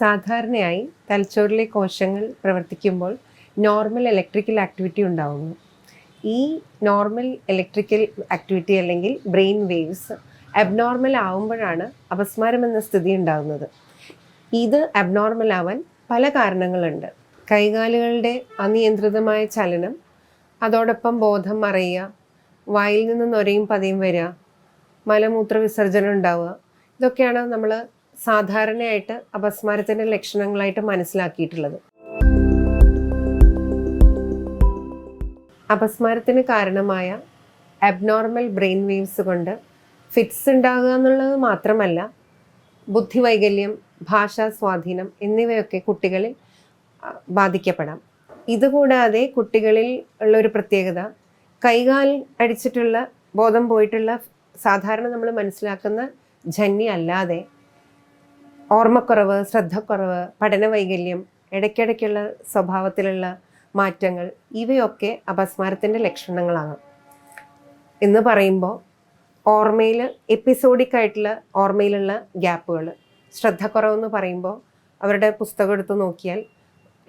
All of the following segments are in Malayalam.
സാധാരണയായി തലച്ചോറിലെ കോശങ്ങൾ പ്രവർത്തിക്കുമ്പോൾ നോർമൽ ഇലക്ട്രിക്കൽ ആക്ടിവിറ്റി ഉണ്ടാവുന്നു. ഈ നോർമൽ ഇലക്ട്രിക്കൽ ആക്ടിവിറ്റി അല്ലെങ്കിൽ ബ്രെയിൻ വേവ്സ് അബ്നോർമൽ ആവുമ്പോഴാണ് അപസ്മാരം എന്ന സ്ഥിതി ഉണ്ടാകുന്നത് ഇത് അബ്നോർമൽ ആവാൻ പല കാരണങ്ങളുണ്ട്. കൈകാലുകളുടെ അനിയന്ത്രിതമായ ചലനം അതോടൊപ്പം ബോധം മറയുക വായിൽ നിന്ന് നൊരയും പതയും വരിക മലമൂത്ര വിസർജനം ഉണ്ടാവുക ഇതൊക്കെയാണ് നമ്മൾ സാധാരണയായിട്ട് അപസ്മാരത്തിന്റെ ലക്ഷണങ്ങളായിട്ട് മനസ്സിലാക്കിയിട്ടുള്ളത്. അപസ്മാരത്തിന് കാരണമായ അബ്നോർമൽ ബ്രെയിൻ വേവ്സ് കൊണ്ട് ഫിറ്റ്സ് ഉണ്ടാകുക എന്നുള്ളത് മാത്രമല്ല ബുദ്ധിവൈകല്യം ഭാഷാ സ്വാധീനം എന്നിവയൊക്കെ കുട്ടികളിൽ ബാധിക്കപ്പെടാം. ഇതുകൂടാതെ കുട്ടികളിൽ ഉള്ള ഒരു പ്രത്യേകത കൈകാൽ അടിച്ചിട്ടുള്ള ബോധം പോയിട്ടുള്ള സാധാരണ നമ്മൾ മനസ്സിലാക്കുന്ന ജന്നി അല്ലാതെ ഓർമ്മക്കുറവ് ശ്രദ്ധക്കുറവ് പഠന വൈകല്യം ഇടയ്ക്കിടയ്ക്കുള്ള സ്വഭാവത്തിലുള്ള മാറ്റങ്ങൾ ഇവയൊക്കെ അപസ്മാരത്തിന്റെ ലക്ഷണങ്ങളാണ് എന്ന് പറയുമ്പോൾ ഓർമ്മയിൽ എപ്പിസോഡിക് ആയിട്ടുള്ള ഓർമ്മയിലുള്ള ഗ്യാപ്പുകൾ. ശ്രദ്ധക്കുറവെന്ന് പറയുമ്പോൾ അവരുടെ പുസ്തകം എടുത്ത് നോക്കിയാൽ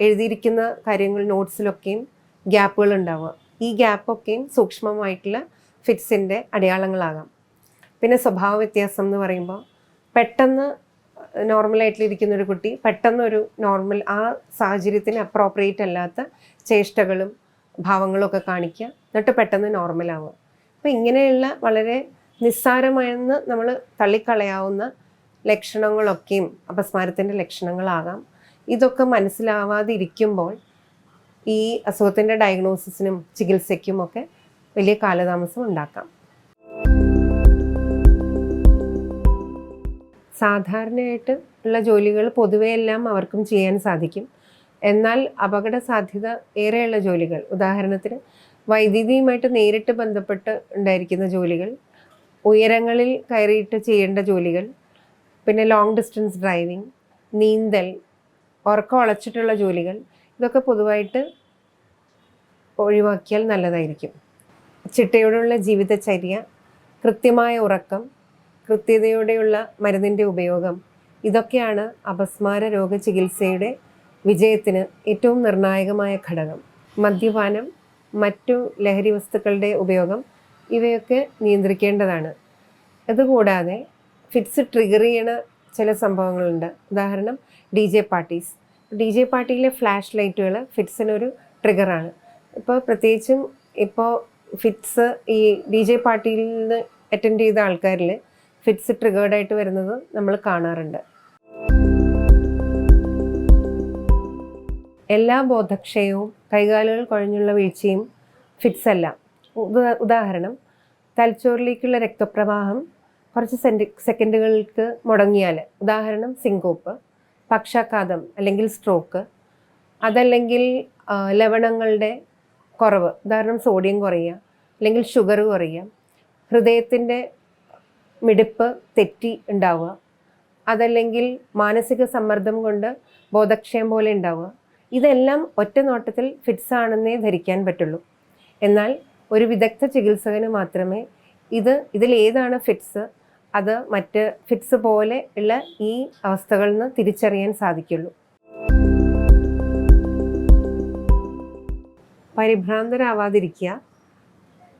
എഴുതിയിരിക്കുന്ന കാര്യങ്ങൾ നോട്ട്സിലൊക്കെയും ഗ്യാപ്പുകൾ ഉണ്ടാവുക. ഈ ഗ്യാപ്പൊക്കെയും സൂക്ഷ്മമായിട്ടുള്ള ഫിറ്റ്സിന്റെ അടയാളങ്ങളാകാം. പിന്നെ സ്വഭാവ വ്യത്യാസം എന്ന് പറയുമ്പോൾ പെട്ടെന്ന് നോർമലായിട്ടിരിക്കുന്ന ഒരു കുട്ടി പെട്ടെന്ന് ഒരു നോർമൽ ആ സാഹചര്യത്തിന് അപ്രോപ്രിയേറ്റ് അല്ലാത്ത ചേഷ്ടകളും ഭാവങ്ങളും ഒക്കെ കാണിക്കുക എന്നിട്ട് പെട്ടെന്ന് നോർമലാവുക അപ്പോൾ ഇങ്ങനെയുള്ള വളരെ നിസ്സാരമായെന്ന് നമ്മൾ തള്ളിക്കളയാവുന്ന ലക്ഷണങ്ങളൊക്കെയും അപസ്മാരത്തിന്റെ ലക്ഷണങ്ങളാകാം. ഇതൊക്കെ മനസ്സിലാവാതെ മനസ്സിലാവാതിരിക്കുമ്പോൾ ഈ അസുഖത്തിന്റെ ഡയഗ്നോസിസിനും ചികിത്സയ്ക്കും ഒക്കെ വലിയ കാലതാമസം ഉണ്ടാക്കാം. സാധാരണയായിട്ട് ഉള്ള ജോലികൾ പൊതുവെ എല്ലാം അവർക്കും ചെയ്യാൻ സാധിക്കും. എന്നാൽ അപകട സാധ്യത ഏറെയുള്ള ജോലികൾ ഉദാഹരണത്തിന് വൈദ്യുതിയുമായിട്ട് നേരിട്ട് ബന്ധപ്പെട്ട് ഉണ്ടായിരിക്കുന്ന ജോലികൾ ഉയരങ്ങളിൽ കയറിയിട്ട് ചെയ്യേണ്ട ജോലികൾ പിന്നെ ലോങ് ഡിസ്റ്റൻസ് ഡ്രൈവിംഗ് നീന്തൽ ഉറക്കം ഉളച്ചിട്ടുള്ള ജോലികൾ ഇതൊക്കെ പൊതുവായിട്ട് ഒഴിവാക്കിയാൽ നല്ലതായിരിക്കും. ചിട്ടയോടുള്ള ജീവിതചര്യ കൃത്യമായ ഉറക്കം കൃത്യതയോടെയുള്ള മരുന്നിന്റെ ഉപയോഗം. ഇതൊക്കെയാണ് അപസ്മാര രോഗ ചികിത്സയുടെ വിജയത്തിന് ഏറ്റവും നിർണായകമായ ഘടകം. മദ്യപാനം മറ്റു ലഹരി വസ്തുക്കളുടെ ഉപയോഗം ഇവയൊക്കെ നിയന്ത്രിക്കേണ്ടതാണ്. അതുകൂടാതെ ഫിറ്റ്സ് ട്രിഗർ ചെയ്യണ ചില സംഭവങ്ങളുണ്ട്. ഉദാഹരണം D J parties. D J പാർട്ടിയിലെ ഫ്ലാഷ് ലൈറ്റുകൾ ഫിറ്റ്സിനൊരു ട്രിഗറാണ്. ഇപ്പോൾ പ്രത്യേകിച്ചും ഇപ്പോൾ ഫിറ്റ്സ് ഈ ഡി ജെ പാർട്ടിയിൽ നിന്ന് അറ്റൻഡ് ചെയ്ത ആൾക്കാരിൽ ഫിറ്റ്സ് ട്രിഗേർഡായിട്ട് വരുന്നത് നമ്മൾ കാണാറുണ്ട്. എല്ലാ ബോധക്ഷയവും കൈകാലുകൾ കുഴഞ്ഞുള്ള വീഴ്ചയും ഫിറ്റ്സ് അല്ല. ഉദാഹരണം തലച്ചോറിലേക്കുള്ള രക്തപ്രവാഹം കുറച്ച് സെന്റ് സെക്കൻഡുകൾക്ക് മുടങ്ങിയാൽ ഉദാഹരണം സിങ്കോപ്പ് പക്ഷാഘാതം അല്ലെങ്കിൽ സ്ട്രോക്ക് അതല്ലെങ്കിൽ ലവണങ്ങളുടെ കുറവ് ഉദാഹരണം സോഡിയം കുറയുക അല്ലെങ്കിൽ ഷുഗർ കുറയുക ഹൃദയത്തിന്റെ മിടിപ്പ് തെറ്റി ഉണ്ടാവുക. അതല്ലെങ്കിൽ മാനസിക സമ്മർദ്ദം കൊണ്ട് ബോധക്ഷയം പോലെ ഉണ്ടാവുക. ഇതെല്ലാം ഒറ്റ നോട്ടത്തിൽ ഫിറ്റ്സ് ആണെന്നേ ധരിക്കാൻ പറ്റുള്ളൂ. എന്നാൽ ഒരു വിദഗ്ധ ചികിത്സകന് മാത്രമേ ഇത് ഇതിൽ ഏതാണ് ഫിറ്റ്സ് അത് മറ്റ് ഫിറ്റ്സ് പോലെ ഉള്ള ഈ അവസ്ഥകളിൽ നിന്ന് തിരിച്ചറിയാൻ സാധിക്കുള്ളൂ. പരിഭ്രാന്തരാവാതിരിക്കുക.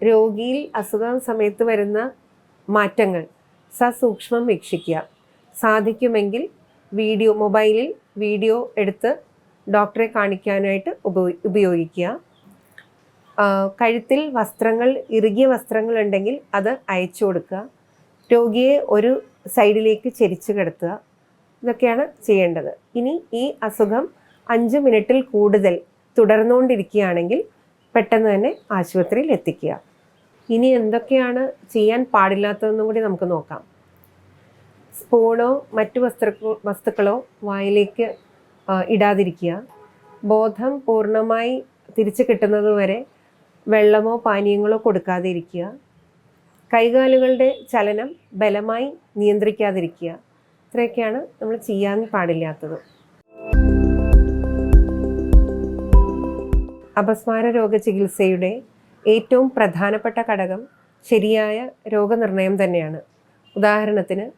രോഗിയിൽ അസുഖം സമയത്ത് വരുന്ന മാറ്റങ്ങൾ. സസൂക്ഷ്മം വീക്ഷിക്കുക. സാധിക്കുമെങ്കിൽ വീഡിയോ മൊബൈലിൽ വീഡിയോ എടുത്ത് ഡോക്ടറെ കാണിക്കാനായിട്ട് ഉപയോ ഉപയോഗിക്കുക. കഴുത്തിൽ വസ്ത്രങ്ങൾ ഇറുകിയ വസ്ത്രങ്ങൾ ഉണ്ടെങ്കിൽ അത് അയച്ചു കൊടുക്കുക. രോഗിയെ ഒരു സൈഡിലേക്ക് ചെരിച്ചു കിടത്തുക. ഇതൊക്കെയാണ് ചെയ്യേണ്ടത്. ഇനി ഈ അസുഖം അഞ്ച് മിനിറ്റിൽ കൂടുതൽ തുടർന്നുകൊണ്ടിരിക്കുകയാണെങ്കിൽ പെട്ടെന്ന് തന്നെ ആശുപത്രിയിൽ എത്തിക്കുക. ഇനി എന്തൊക്കെയാണ് ചെയ്യാൻ പാടില്ലാത്തതെന്നും കൂടി നമുക്ക് നോക്കാം. സ്പൂണോ മറ്റു വസ്തു വസ്തുക്കളോ വായിലേക്ക് ഇടാതിരിക്കുക. ബോധം പൂർണമായി തിരിച്ചു കിട്ടുന്നത് വരെ വെള്ളമോ പാനീയങ്ങളോ കൊടുക്കാതെ ഇരിക്കുക കൈകാലുകളുടെ ചലനം ബലമായി നിയന്ത്രിക്കാതിരിക്കുക. ഇത്രയൊക്കെയാണ് നമ്മൾ ചെയ്യാൻ പാടില്ലാത്തത്. അപസ്മാര രോഗ ചികിത്സയുടെ ഏറ്റവും പ്രധാനപ്പെട്ട ഘടകം ശരിയായ രോഗനിർണയം തന്നെയാണ്. ഉദാഹരണത്തിന്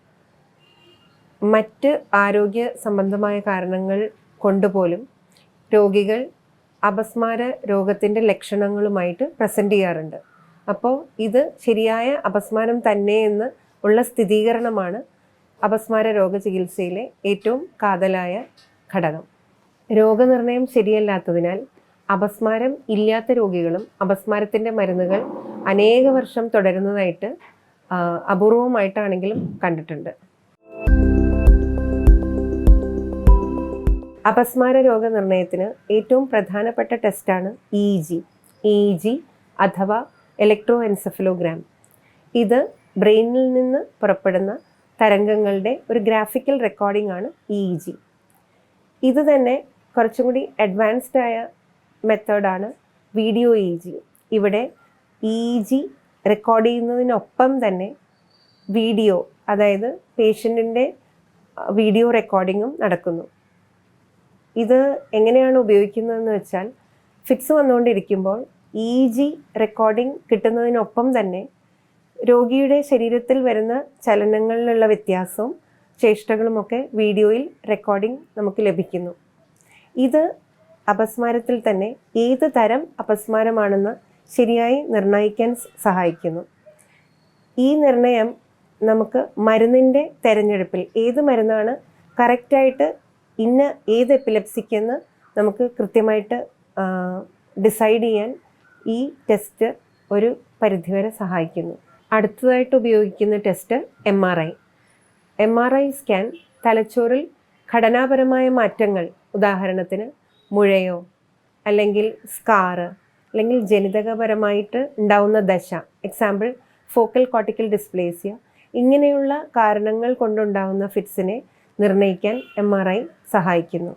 മറ്റ് ആരോഗ്യ സംബന്ധമായ കാരണങ്ങൾ കൊണ്ടുപോലും രോഗികൾ അപസ്മാര രോഗത്തിന്റെ ലക്ഷണങ്ങളുമായിട്ട് പ്രസന്റ് ചെയ്യാറുണ്ട്. അപ്പോൾ ഇത് ശരിയായ അപസ്മാരം തന്നെ എന്ന് ഉള്ള സ്ഥിരീകരണമാണ് അപസ്മാര രോഗ ചികിത്സയിലെ ഏറ്റവും കാതലായ ഘടകം. രോഗനിർണയം ശരിയല്ലാത്തതിനാൽ അപസ്മാരം ഇല്ലാത്ത രോഗികളും അപസ്മാരത്തിന്റെ മരുന്നുകൾ അനേക വർഷം തുടരുന്നതായിട്ട് അപൂർവമായിട്ടാണെങ്കിലും കണ്ടിട്ടുണ്ട്. അപസ്മാര രോഗനിർണയത്തിന് ഏറ്റവും പ്രധാനപ്പെട്ട ടെസ്റ്റാണ് ഇ ജി ഇ ജി അഥവാ ഇലക്ട്രോ എൻസെഫലോഗ്രാം ഇത് ബ്രെയിനിൽ നിന്ന് പുറപ്പെടുന്ന തരംഗങ്ങളുടെ ഒരു ഗ്രാഫിക്കൽ റെക്കോർഡിംഗ് ആണ് ഇ ജി ഇത് തന്നെ കുറച്ചും കൂടി അഡ്വാൻസ്ഡ് ആയ മെത്തേഡാണ് വീഡിയോ ഇ ജി ഇവിടെ ഇ ജി റെക്കോർഡ് ചെയ്യുന്നതിനൊപ്പം തന്നെ വീഡിയോ അതായത് പേഷ്യന്റിന്റെ വീഡിയോ റെക്കോർഡിങ്ങും നടക്കുന്നു. ഇത് എങ്ങനെയാണ് ഉപയോഗിക്കുന്നതെന്ന് വെച്ചാൽ ഫിക്സ് വന്നുകൊണ്ടിരിക്കുമ്പോൾ ഇ ജി റെക്കോർഡിംഗ് കിട്ടുന്നതിനൊപ്പം തന്നെ രോഗിയുടെ ശരീരത്തിൽ വരുന്ന ചലനങ്ങളിലുള്ള വ്യത്യാസവും ചേഷ്ടകളുമൊക്കെ വീഡിയോയിൽ റെക്കോർഡിംഗ് നമുക്ക് ലഭിക്കുന്നു. ഇത് അപസ്മാരത്തിൽ തന്നെ ഏത് തരം അപസ്മാരമാണെന്ന് ശരിയായി നിർണയിക്കാൻ സഹായിക്കുന്നു. ഈ നിർണയം നമുക്ക് മരുന്നിന്റെ തിരഞ്ഞെടുപ്പിൽ ഏത് മരുന്നാണ് കറക്റ്റായിട്ട് ഇന്ന ഏത് എപ്പിലെപ്സിക്കെന്ന് നമുക്ക് കൃത്യമായിട്ട് ഡിസൈഡ് ചെയ്യാൻ ഈ ടെസ്റ്റ് ഒരു പരിധിവരെ സഹായിക്കുന്നു. അടുത്തതായിട്ട് ഉപയോഗിക്കുന്ന test M R I M R I scan തലച്ചോറിൽ ഘടനാപരമായ മാറ്റങ്ങൾ ഉദാഹരണത്തിന് മുഴയോ? അല്ലെങ്കിൽ സ്കാറ് അല്ലെങ്കിൽ ജനിതകപരമായിട്ട് ഉണ്ടാവുന്ന ദശ? എക്സാമ്പിൾ ഫോക്കൽ കോട്ടിക്കൽ ഡിസ്പ്ലേസിയ ഇങ്ങനെയുള്ള കാരണങ്ങൾ കൊണ്ടുണ്ടാകുന്ന ഫിറ്റ്സിനെ നിർണയിക്കാൻ എം ആർ ഐ സഹായിക്കുന്നു.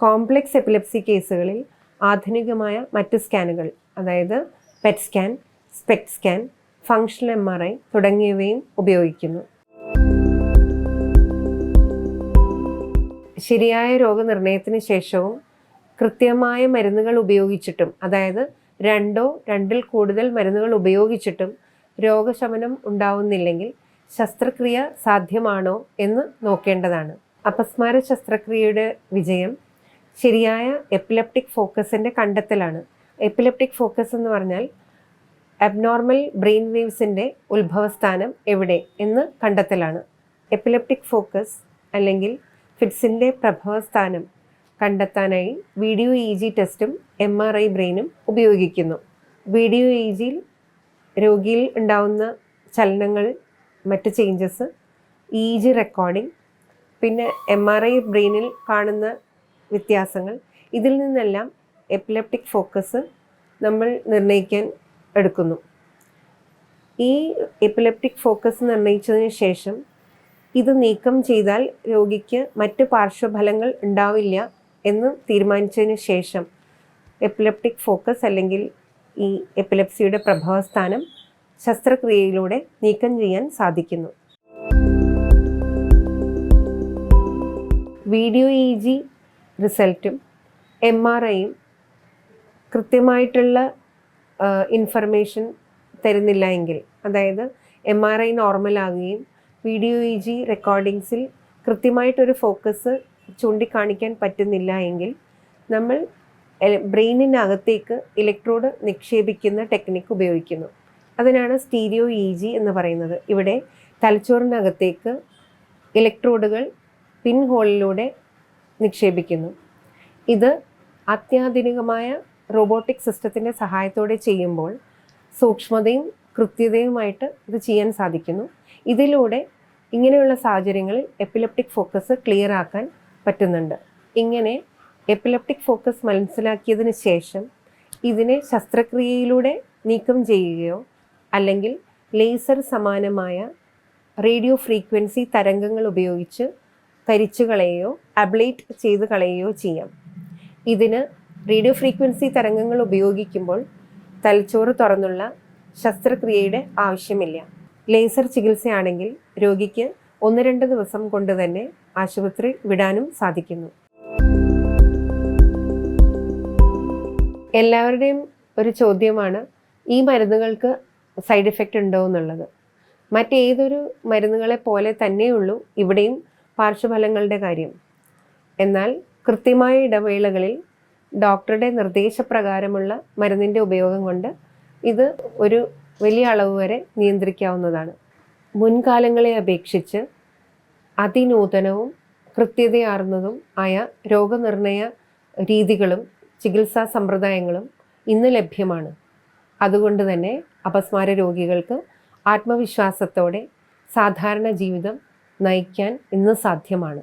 കോംപ്ലക്സ് എപ്പിലെപ്സി കേസുകളിൽ ആധുനികമായ മറ്റ് സ്കാനുകൾ അതായത് PET scan SPECT scan functional M R I തുടങ്ങിയവയും ഉപയോഗിക്കുന്നു. ശരിയായ രോഗനിർണയത്തിന് ശേഷവും കൃത്യമായ മരുന്നുകൾ ഉപയോഗിച്ചിട്ടും അതായത് രണ്ടോ രണ്ടിൽ കൂടുതൽ മരുന്നുകൾ ഉപയോഗിച്ചിട്ടും രോഗശമനം ഉണ്ടാവുന്നില്ലെങ്കിൽ ശസ്ത്രക്രിയ സാധ്യമാണോ എന്ന് നോക്കേണ്ടതാണ്. അപസ്മാര ശസ്ത്രക്രിയയുടെ വിജയം ശരിയായ എപ്പിലെപ്റ്റിക് ഫോക്കസിന്റെ കണ്ടെത്തലാണ്. എപ്പിലെപ്റ്റിക് ഫോക്കസ് എന്ന് പറഞ്ഞാൽ അബ്നോർമൽ ബ്രെയിൻ വേവ്സിന്റെ ഉത്ഭവസ്ഥാനം എവിടെ എന്ന് കണ്ടെത്തലാണ്. എപ്പിലെപ്റ്റിക് ഫോക്കസ് അല്ലെങ്കിൽ ഫിറ്റ്സിന്റെ പ്രഭവസ്ഥാനം കണ്ടെത്താനായി വീഡിയോ ഇ ജി ടെസ്റ്റും എം ആർ ഐ ബ്രെയിനും ഉപയോഗിക്കുന്നു. വീഡിയോ ഇ ജിയിൽ രോഗിയിൽ ഉണ്ടാവുന്ന ചലനങ്ങൾ മറ്റ് ചേഞ്ചസ് ഇ ജി റെക്കോർഡിംഗ് പിന്നെ എം ആർ ഐ ബ്രെയിനിൽ കാണുന്ന വ്യത്യാസങ്ങൾ ഇതിൽ നിന്നെല്ലാം എപ്പിലെപ്റ്റിക് ഫോക്കസ് നമ്മൾ നിർണയിക്കാൻ എടുക്കുന്നു. ഈ എപ്പിലെപ്റ്റിക് ഫോക്കസ് നിർണയിച്ചതിന് ശേഷം ഇത് നീക്കം ചെയ്താൽ രോഗിക്ക് മറ്റ് പാർശ്വഫലങ്ങൾ ഉണ്ടാവില്ല എന്ന് തീരുമാനിച്ചതിന് ശേഷം എപ്പിലെപ്റ്റിക് ഫോക്കസ് അല്ലെങ്കിൽ ഈ എപ്പിലെപ്സിയുടെ പ്രഭാവസ്ഥാനം ശസ്ത്രക്രിയയിലൂടെ നീക്കം ചെയ്യാൻ സാധിക്കുന്നു. വീഡിയോ ഇ ജി റിസൾട്ടും എം ആർ ഐയും കൃത്യമായിട്ടുള്ള ഇൻഫർമേഷൻ തരുന്നില്ല എങ്കിൽ അതായത് എം ആർ ഐ നോർമൽ ആവുകയും വീഡിയോ ഇ ജി റെക്കോർഡിങ്സിൽ കൃത്യമായിട്ടൊരു ഫോക്കസ് ചൂണ്ടിക്കാണിക്കാൻ പറ്റുന്നില്ല എങ്കിൽ നമ്മൾ ബ്രെയിനിനകത്തേക്ക് ഇലക്ട്രോഡ് നിക്ഷേപിക്കുന്ന ടെക്നിക്ക് ഉപയോഗിക്കുന്നു. അതിനാണ് സ്റ്റീരിയോ ഇ ജി എന്ന് പറയുന്നത്. ഇവിടെ തലച്ചോറിനകത്തേക്ക് ഇലക്ട്രോഡുകൾ പിൻഹോളിലൂടെ നിക്ഷേപിക്കുന്നു. ഇത് അത്യാധുനികമായ റോബോട്ടിക് സിസ്റ്റത്തിന്റെ സഹായത്തോടെ ചെയ്യുമ്പോൾ സൂക്ഷ്മതയും കൃത്യതയുമായിട്ട് ഇത് ചെയ്യാൻ സാധിക്കുന്നു. ഇതിലൂടെ ഇങ്ങനെയുള്ള സാഹചര്യങ്ങളിൽ എപ്പിലപ്റ്റിക് ഫോക്കസ് ക്ലിയർ ആക്കാൻ പറ്റുന്നുണ്ട്. ഇങ്ങനെ എപ്പിലെപ്റ്റിക് ഫോക്കസ് മനസ്സിലാക്കിയതിന് ശേഷം ഇതിനെ ശസ്ത്രക്രിയയിലൂടെ നീക്കം ചെയ്യുകയോ അല്ലെങ്കിൽ ലേസർ സമാനമായ റേഡിയോ ഫ്രീക്വൻസി തരംഗങ്ങൾ ഉപയോഗിച്ച് കരിച്ചു കളയുകയോ അബ്ലേറ്റ് ചെയ്ത് കളയുകയോ ചെയ്യാം. ഇതിന് റേഡിയോ ഫ്രീക്വൻസി തരംഗങ്ങൾ ഉപയോഗിക്കുമ്പോൾ തലച്ചോറ് തുറന്നുള്ള ശസ്ത്രക്രിയയുടെ ആവശ്യമില്ല. ലേസർ ചികിത്സയാണെങ്കിൽ രോഗിക്ക് ഒന്ന് രണ്ട് ദിവസം കൊണ്ട് തന്നെ ആശുപത്രി വിടാനും സാധിക്കുന്നു. എല്ലാവരുടെയും ഒരു ചോദ്യമാണ് ഈ മരുന്നുകൾക്ക് സൈഡ് ഇഫക്റ്റ് ഉണ്ടോ എന്നുള്ളത്. മറ്റേതൊരു മരുന്നുകളെ പോലെ തന്നെയുള്ളൂ ഇവിടെയും പാർശ്വഫലങ്ങളുടെ കാര്യം. എന്നാൽ കൃത്യമായ ഇടവേളകളിൽ ഡോക്ടറുടെ നിർദ്ദേശപ്രകാരമുള്ള മരുന്നിന്റെ ഉപയോഗം കൊണ്ട് ഇത് ഒരു വലിയ അളവ് വരെ നിയന്ത്രിക്കാവുന്നതാണ്. മുൻകാലങ്ങളെ അപേക്ഷിച്ച് അതിനൂതനവും കൃത്യതയാർന്നതും ആയ രോഗനിർണയ രീതികളും ചികിത്സാ സമ്പ്രദായങ്ങളും ഇന്ന് ലഭ്യമാണ്. അതുകൊണ്ട് തന്നെ അപസ്മാര രോഗികൾക്ക് ആത്മവിശ്വാസത്തോടെ സാധാരണ ജീവിതം നയിക്കാൻ ഇന്ന് സാധ്യമാണ്.